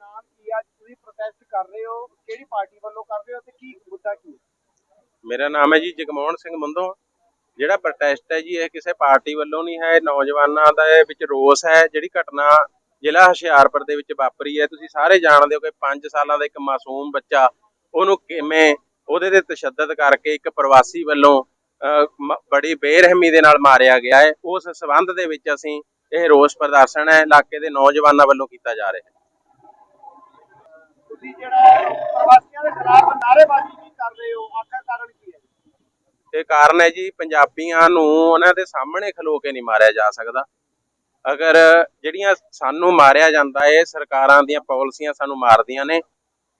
ਨਾਮ ਕੀ ਆ? ਤੁਸੀਂ ਪ੍ਰੋਟੈਸਟ ਕਰ ਰਹੇ ਹੋ। ਕਿਹੜੀ ਪਾਰਟੀ ਵੱਲੋਂ ਕਰ ਰਹੇ ਹੋ ਤੇ ਕੀ ਮੁੱਦਾ ਕੀ ਹੈ? ਮੇਰਾ ਨਾਮ ਹੈ ਜੀ ਜਗਮੋਹਨ ਸਿੰਘ ਮੰਧੋ ਜਿਹੜਾ ਪ੍ਰੋਟੈਸਟ ਹੈ ਜੀ, ਇਹ ਕਿਸੇ ਪਾਰਟੀ ਵੱਲੋਂ ਨਹੀਂ ਹੈ। ਨੌਜਵਾਨਾਂ ਦਾ ਵਿੱਚ ਰੋਸ ਹੈ। ਜਿਹੜੀ ਘਟਨਾ ਜ਼ਿਲ੍ਹਾ ਹੁਸ਼ਿਆਰਪੁਰ ਦੇ ਵਿੱਚ ਵਾਪਰੀ ਹੈ। ਤੁਸੀਂ ਸਾਰੇ ਜਾਣਦੇ ਹੋ ਕਿ 5 ਸਾਲਾਂ ਦਾ ਇੱਕ ਮਾਸੂਮ ਬੱਚਾ, ਉਹਨੂੰ ਕਿਵੇਂ ਉਹਦੇ ਤੇ ਤਸ਼ੱਦਦ ਕਰਕੇ ਇੱਕ ਪ੍ਰਵਾਸੀ ਵੱਲੋਂ ਬੜੀ ਬੇਰਹਿਮੀ ਦੇ ਨਾਲ ਮਾਰਿਆ ਗਿਆ ਹੈ। ਉਸ ਸਬੰਧ ਦੇ ਵਿੱਚ ਅਸੀਂ ਇਹ ਰੋਸ ਪ੍ਰਦਰਸ਼ਨ ਹੈ। ਇਲਾਕੇ ਦੇ ਨੌਜਵਾਨਾਂ ਵੱਲੋਂ ਕੀਤਾ ਜਾ ਰਿਹਾ ਹੈ। ਤੁਸੀਂ ਜਿਹੜਾ ਪ੍ਰਵਾਸੀਆਂ ਦੇ ਖਿਲਾਫ ਨਾਅਰੇਬਾਜ਼ੀ ਵੀ ਕਰ ਰਹੇ ਹੋ, ਆਖਰ ਕਾਰਨ ਕੀ ਹੈ? ਇਹ ਕਾਰਨ ਹੈ ਜੀ, ਪੰਜਾਬੀਆਂ ਨੂੰ ਉਹਨਾਂ ਦੇ ਸਾਹਮਣੇ ਖਲੋ ਕੇ ਨਹੀਂ ਮਾਰਿਆ ਜਾ ਸਕਦਾ। ਅਗਰ ਜਿਹੜੀਆਂ ਸਾਨੂੰ ਮਾਰਿਆ ਜਾਂਦਾ ਹੈ ਸਰਕਾਰਾਂ ਦੀਆਂ ਪਾਲਿਸੀਆਂ ਸਾਨੂੰ ਮਾਰਦੀਆਂ ਨੇ,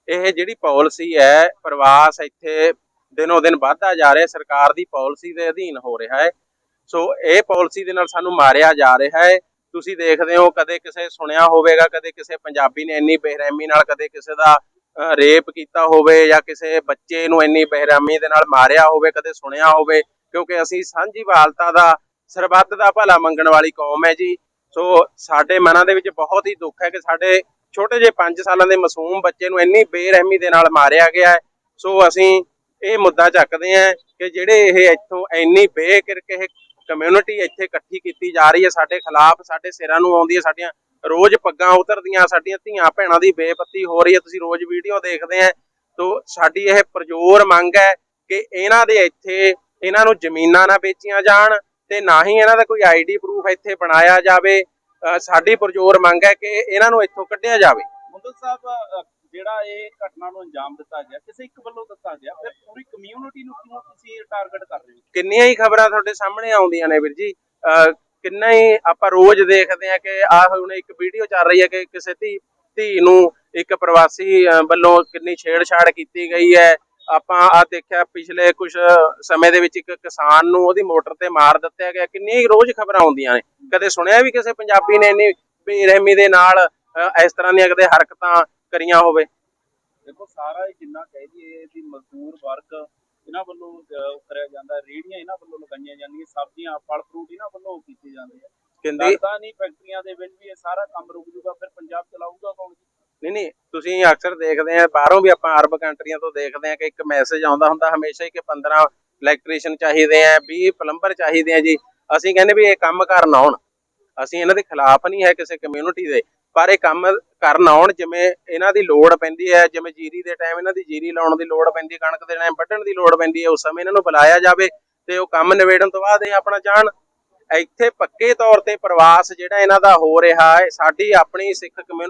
ਇਹ ਜਿਹੜੀ ਪਾਲਿਸੀ ਹੈ, ਪ੍ਰਵਾਸ ਇੱਥੇ ਦਿਨੋ ਦਿਨ ਵੱਧਦਾ ਜਾ ਰਿਹਾ, ਸਰਕਾਰ ਦੀ ਪਾਲਿਸੀ ਦੇ ਅਧੀਨ ਹੋ ਰਿਹਾ ਹੈ। ਸੋ ਇਹ ਪਾਲਿਸੀ ਦੇ ਨਾਲ ਸਾਨੂੰ ਮਾਰਿਆ ਜਾ ਰਿਹਾ ਹੈ। ਤੁਸੀਂ ਦੇਖਦੇ ਹੋ, ਕਦੇ ਕਿਸੇ ਸੁਣਿਆ ਹੋਵੇਗਾ, ਕਦੇ ਕਿਸੇ ਪੰਜਾਬੀ ਨੇ ਇੰਨੀ ਬੇਰਹਿਮੀ ਨਾਲ ਕਦੇ ਕਿਸੇ ਦਾ ਰੇਪ ਕੀਤਾ ਹੋਵੇ ਜਾਂ ਕਿਸੇ ਬੱਚੇ ਨੂੰ ਇੰਨੀ ਬੇਰਹਿਮੀ ਦੇ ਨਾਲ ਮਾਰਿਆ ਹੋਵੇ, ਕਦੇ ਸੁਣਿਆ ਹੋਵੇ, ਕਿਉਂਕਿ ਅਸੀਂ ਸਾਂਝੀ ਵਾਲਤਾ ਦਾ ਸਰਬੱਤ ਦਾ ਭਲਾ ਮੰਗਣ ਵਾਲੀ ਕੌਮ ਹੈ ਜੀ। ਸੋ ਸਾਡੇ ਮਨਾਂ ਦੇ ਵਿੱਚ ਬਹੁਤ ਹੀ ਦੁੱਖ ਹੈ ਕਿ ਸਾਡੇ ਛੋਟੇ ਜਿਹੇ 5 ਸਾਲਾਂ ਦੇ ਮਾਸੂਮ ਬੱਚੇ ਨੂੰ ਇੰਨੀ ਬੇਰਹਿਮੀ ਦੇ ਨਾਲ ਮਾਰਿਆ ਗਿਆ ਹੈ। ਸੋ ਅਸੀਂ ਇਹ ਮੁੱਦਾ ਚੱਕਦੇ ਹਾਂ ਕਿ ਜਿਹੜੇ ਇਹ ਇੱਥੋਂ ਇੰਨੀ ਬੇਕਿਰਕ ਇਹ ਕਮਿਊਨਿਟੀ ਇੱਥੇ ਇਕੱਠੀ ਕੀਤੀ ਜਾ ਰਹੀ ਹੈ, ਸਾਡੇ ਖਿਲਾਫ, ਸਾਡੇ ਸਿਰਾਂ ਨੂੰ ਆਉਂਦੀ ਹੈ, ਸਾਡੀਆਂ ਰੋਜ਼ ਪੱਗਾਂ ਉਤਰਦੀਆਂ, ਸਾਡੀਆਂ ਧੀਆਂ ਭੈਣਾਂ ਦੀ ਬੇਪੱਤੀ ਹੋ ਰਹੀ ਹੈ, ਤੁਸੀਂ ਰੋਜ਼ ਵੀਡੀਓ ਦੇਖਦੇ ਆ। ਤੋ ਸਾਡੀ ਇਹ ਪ੍ਰਜੋਰ ਮੰਗ ਹੈ ਕਿ ਇਹਨਾਂ ਦੇ ਇੱਥੇ ਇਹਨਾਂ ਨੂੰ ਜ਼ਮੀਨਾਂ ਨਾ ਵੇਚੀਆਂ ਜਾਣ ਤੇ ਨਾ ਹੀ ਇਹਨਾਂ ਦਾ ਕੋਈ ਆਈਡੀ ਪ੍ਰੂਫ ਇੱਥੇ ਬਣਾਇਆ ਜਾਵੇ। ਸਾਡੀ ਪ੍ਰਜੋਰ ਮੰਗ ਹੈ ਕਿ ਇਹਨਾਂ ਨੂੰ ਇੱਥੋਂ ਕੱਢਿਆ ਜਾਵੇ। ਮੁੰਦਲ ਸਾਹਿਬ ਜਿਹੜਾ ਇਹ ਘਟਨਾ ਨੂੰ ਅੰਜਾਮ ਦਿੱਤਾ ਗਿਆ, ਕਿਸੇ ਇੱਕ ਵੱਲੋਂ ਦਿੱਤਾ ਗਿਆ, ਫਿਰ ਪੂਰੀ ਕਮਿਊਨਿਟੀ ਨੂੰ ਕਿਉਂ ਤੁਸੀਂ ਟਾਰਗੇਟ ਕਰ ਰਹੇ ਹੋ? ਕਿੰਨੀਆਂ ਹੀ ਖਬਰਾਂ ਤੁਹਾਡੇ ਸਾਹਮਣੇ ਆਉਂਦੀਆਂ ਨੇ ਵੀਰ ਜੀ। ਕਿੰਨਾ ਹੀ ਆਪਾਂ ਰੋਜ਼ ਦੇਖਦੇ ਆ ਕਿ ਆਹ ਹੁਣ ਇੱਕ ਵੀਡੀਓ ਚੱਲ ਰਹੀ ਹੈ ਕਿ ਕਿਸੇ ਧੀ ਧੀ ਨੂੰ ਇੱਕ ਪ੍ਰਵਾਸੀ ਵੱਲੋਂ ਕਿੰਨੀ ਛੇੜਛਾੜ ਕੀਤੀ ਗਈ ਹੈ। ਆਪਾਂ ਆ ਦੇਖਿਆ ਪਿਛਲੇ ਕੁਝ ਸਮੇਂ ਦੇ ਵਿੱਚ ਇੱਕ ਕਿਸਾਨ ਨੂੰ ਉਹਦੀ ਮੋਟਰ ਤੇ ਮਾਰ ਦਿੱਤਾ ਗਿਆ। ਕਿੰਨੀਆਂ ਰੋਜ਼ ਖਬਰਾਂ ਆਉਂਦੀਆਂ ਨੇ। ਕਦੇ ਸੁਣਿਆ ਵੀ ਕਿਸੇ ਪੰਜਾਬੀ ਨੇ ਇੰਨੀ ਬੇਰਹਿਮੀ ਦੇ ਨਾਲ ਇਸ ਤਰ੍ਹਾਂ ਦੀਆਂ ਕਦੇ ਹਰਕਤਾਂ ਕਰੀਆਂ ਹੋਵੇ। ਦੇਖੋ ਸਾਰਾ ਇਹ ਜਿੰਨਾ ਕਹਿ ਦਈਏ ਇਹਦੀ ਮਜ਼ਦੂਰ ਵਰਗ ਇਹਨਾਂ ਵੱਲੋਂ ਕਰਿਆ ਜਾਂਦਾ ਰੇੜੀਆਂ ਇਹਨਾਂ ਵੱਲੋਂ ਲਗਾਈਆਂ ਜਾਂਦੀਆਂ ਸਬਜ਼ੀਆਂ ਫਲ ਫਰੂਟ ਇਹਨਾਂ ਵੱਲੋਂ ਕੀਤੇ ਜਾਂਦੇ ਆ। ਕਹਿੰਦੀ ਲੱਗਦਾ ਨਹੀਂ ਫੈਕਟਰੀਆਂ ਦੇ ਵਿੱਚ ਵੀ ਇਹ ਸਾਰਾ ਕੰਮ ਰੁਕ ਜੂਗਾ ਫਿਰ ਪੰਜਾਬ ਚਲਾਊਗਾ ਕੌਣ ਨਹੀਂ ਨਹੀਂ ਤੁਸੀਂ ਅਕਸਰ ਦੇਖਦੇ ਆ ਬਾਹਰੋਂ ਵੀ ਆਪਾਂ ਅਰਬ ਕੰਟਰੀਆਂ ਤੋਂ ਦੇਖਦੇ ਆ ਕਿ ਇੱਕ ਮੈਸੇਜ ਆਉਂਦਾ ਹੁੰਦਾ ਹਮੇਸ਼ਾ ਹੀ ਕਿ 15 ਇਲੈਕਟ੍ਰੀਸ਼ੀਅਨ ਚਾਹੀਦੇ ਆ 20 ਪਲੰਬਰ ਚਾਹੀਦੇ ਆ ਜੀ। ਅਸੀਂ ਕਹਿੰਦੇ ਵੀ ਇਹ ਕੰਮ ਕਰਨ ਆਉਣ ਅਸੀਂ ਇਹਨਾਂ ਦੇ ਖਿਲਾਫ ਨਹੀਂ ਹੈ ਕਿਸੇ ਕਮਿਊਨਿਟੀ ਦੇ ਪਰ ਇਹ ਕੰਮ ਕਰਨ ਆਉਣ, ਜਿਵੇਂ ਇਹਨਾਂ ਦੀ ਲੋੜ ਪੈਂਦੀ ਹੈ, ਜਿਵੇਂ ਜੀਰੀ ਦੇ ਟਾਈਮ ਇਹਨਾਂ ਦੀ ਜੀਰੀ ਲਾਉਣ ਦੀ ਲੋੜ ਪੈਂਦੀ ਹੈ, ਕਣਕ ਦੇ ਟਾਈਮ ਵੱਢਣ ਦੀ ਲੋੜ ਪੈਂਦੀ ਹੈ, ਉਸ ਸਮੇਂ ਇਹਨਾਂ ਨੂੰ ਬੁਲਾਇਆ ਜਾਵੇ ਤੇ ਉਹ ਕੰਮ ਨਿਬੇੜਨ ਤੋਂ ਬਾਅਦ ਇਹ ਆਪਣਾ ਜਾਣ। ਇੱਥੇ ਪੱਕੇ ਤੌਰ ਤੇ ਪ੍ਰਵਾਸ ਜਿਹੜਾ ਇਹਨਾਂ ਦਾ ਹੋ ਰਿਹਾ ਹੈ, ਸਾਡੀ ਆਪਣੀ ਸਿੱਖ ਕਮਿਊਨਿਟੀ